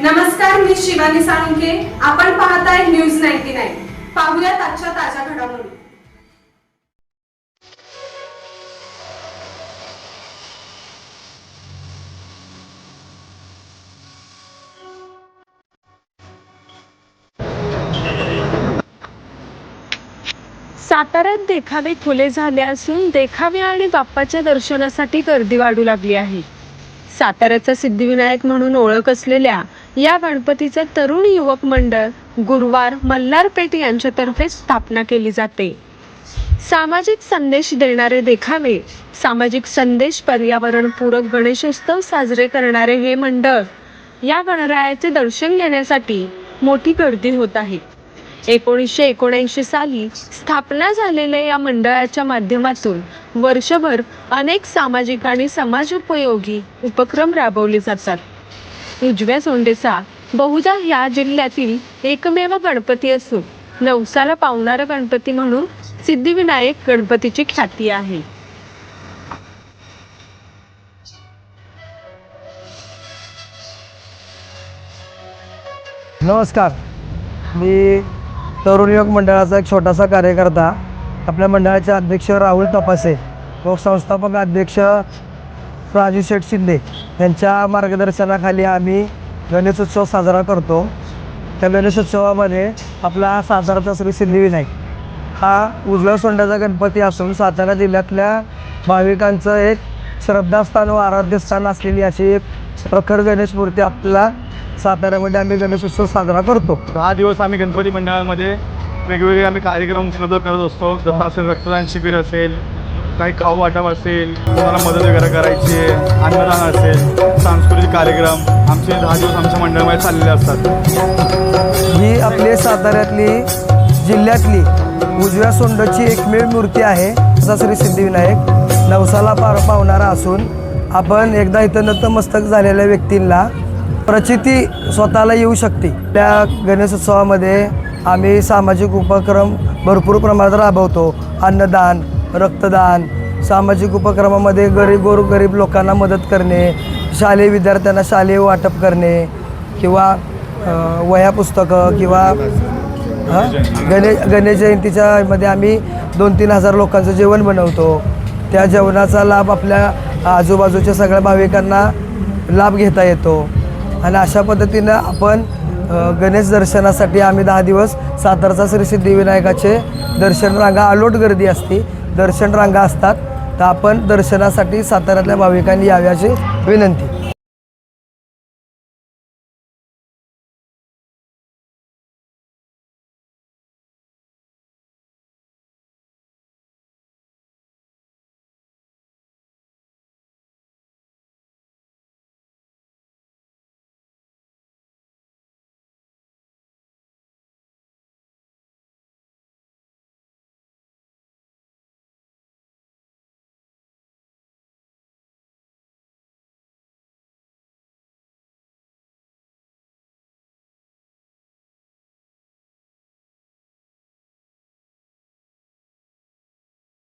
नमस्कार मी शिवानी साळुंके आपण पाहताय न्यूज नाईन्टी नाईन. पाहुयात आजच्या ताज्या घडामोडी. साताऱ्यात देखावे खुले झाले असून देखावे आणि बाप्पाच्या दर्शनासाठी गर्दी वाढू लागली आहे. साताऱ्याचा सिद्धिविनायक म्हणून ओळख असलेल्या या गणपतीचे तरुण युवक मंडळ गुरुवार मल्हारपेठ यांच्यातर्फे स्थापना केली जाते. सामाजिक संदेश देणारे देखावे सामाजिक संदेश पर्यावरणपूरक गणेशोत्सव साजरे करणारे हे मंडळ या गणरायाचे दर्शन घेण्यासाठी मोठी गर्दी होत आहे. एकोणीसशे एकोणऐंशी साली स्थापना झालेल्या या मंडळाच्या माध्यमातून वर्षभर अनेक सामाजिक आणि समाजोपयोगी उपक्रम राबवले जातात. उजव्या सोंडेचा. बहुधा या जिल्ह्यातील एकमेव गणपती असून नवसाला पावणारा गणपती म्हणून सिद्धिविनायक गणपतीची ख्याती आहे. नमस्कार. मी तरुण युवक मंडळाचा एक छोटासा कार्यकर्ता. आपल्या मंडळाचे अध्यक्ष राहुल तपासे व संस्थापक अध्यक्ष राजू शेठ शिंदे यांच्या मार्गदर्शनाखाली आम्ही गणेशोत्सव साजरा करतो. त्या गणेशोत्सवामध्ये आपला साताराचा श्री सिद्धिविनायक हा उजव्या सोंड्याचा गणपती असून सातारा जिल्ह्यातल्या भाविकांचं एक श्रद्धास्थान व आराध्यस्थान असलेली अशी एक प्रखर गणेश मूर्ती आपला साताऱ्यामध्ये आम्ही गणेशोत्सव साजरा करतो. दहा दिवस आम्ही गणपती मंडळामध्ये वेगवेगळे आम्ही कार्यक्रम सादर करत असतो. जसं असेल रक्तदान शिबिर असेल काही खाऊ वाटप असेल कोणाला मदत वगैरे करायची आहे अन्नदान असेल सांस्कृतिक कार्यक्रम आमचे दहा दिवस आमच्या मंडळामध्ये चाललेले असतात. ही आपली साताऱ्यातली जिल्ह्यातली उजव्या सोंडची एकमेव मूर्ती आहे असा श्री सिद्धिविनायक. नवसाला पार पावणारा असून आपण एकदा इथं नतमस्तक झालेल्या व्यक्तींना प्रचिती स्वतःला येऊ शकते. त्या गणेशोत्सवामध्ये आम्ही सामाजिक उपक्रम भरपूर प्रमाणात राबवतो. अन्नदान रक्तदान सामाजिक उपक्रमामध्ये गरीब गोर गरीब लोकांना मदत करणे शालेय विद्यार्थ्यांना शालेय वाटप करणे किंवा वह्या पुस्तकं किंवा हां? गणेश गणेश जयंतीच्या मध्ये आम्ही दोन तीन हजार लोकांचं जेवण बनवतो. त्या जेवणाचा लाभ आपल्या आजूबाजूच्या सगळ्या भाविकांना लाभ घेता येतो. आणि अशा पद्धतीनं आपण गणेश दर्शनासाठी आम्ही दहा दिवस सातारचा श्री सिद्धिविनायकाचे दर्शन रांगा अलोट गर्दी असते. दर्शन रांगा असतात तर आपण दर्शनासाठी साताऱ्यातल्या भाविकांनी याव्याची विनंती.